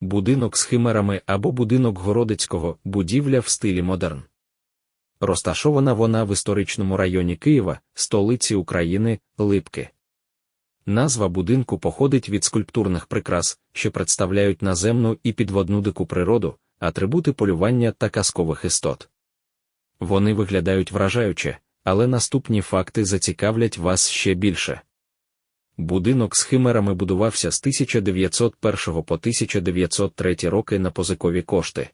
будинок з химерами або будинок Городицького, будівля в стилі модерн. Розташована вона в історичному районі Києва, столиці України, Липки. Назва будинку походить від скульптурних прикрас, що представляють наземну і підводну дику природу, атрибути полювання та казкових істот. Вони виглядають вражаюче, але наступні факти зацікавлять вас ще більше. Будинок з химерами будувався з 1901 по 1903 роки на позикові кошти.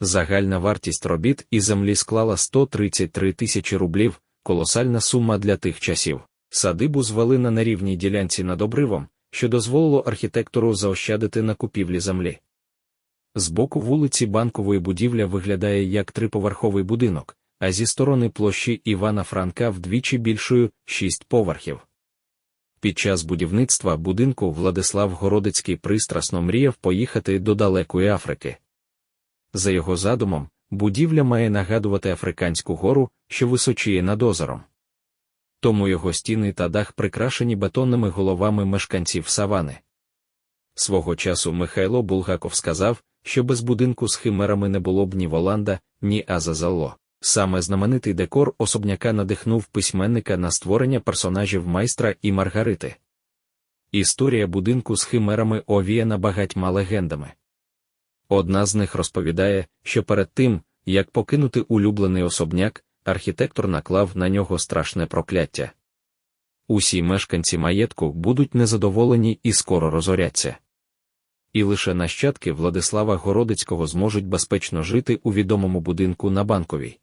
Загальна вартість робіт і землі склала 133 тисячі рублів, колосальна сума для тих часів. Садибу звели на нерівній ділянці над обривом, що дозволило архітектору заощадити на купівлі землі. З боку вулиці банкової будівля виглядає як триповерховий будинок, а зі сторони площі Івана Франка вдвічі більшою шість поверхів. Під час будівництва будинку Владислав Городицький пристрасно мріяв поїхати до далекої Африки. За його задумом, будівля має нагадувати Африканську гору, що височіє над озером. Тому його стіни та дах прикрашені бетонними головами мешканців савани. Свого часу Михайло Булгаков сказав, що без будинку з химерами не було б ні Воланда, ні Азазало. Саме знаменитий декор особняка надихнув письменника на створення персонажів майстра і Маргарити. Історія будинку з химерами овіяна багатьма легендами. Одна з них розповідає, що перед тим, як покинути улюблений особняк, архітектор наклав на нього страшне прокляття. Усі мешканці маєтку будуть незадоволені і скоро розоряться. І лише нащадки Владислава Городицького зможуть безпечно жити у відомому будинку на банковій.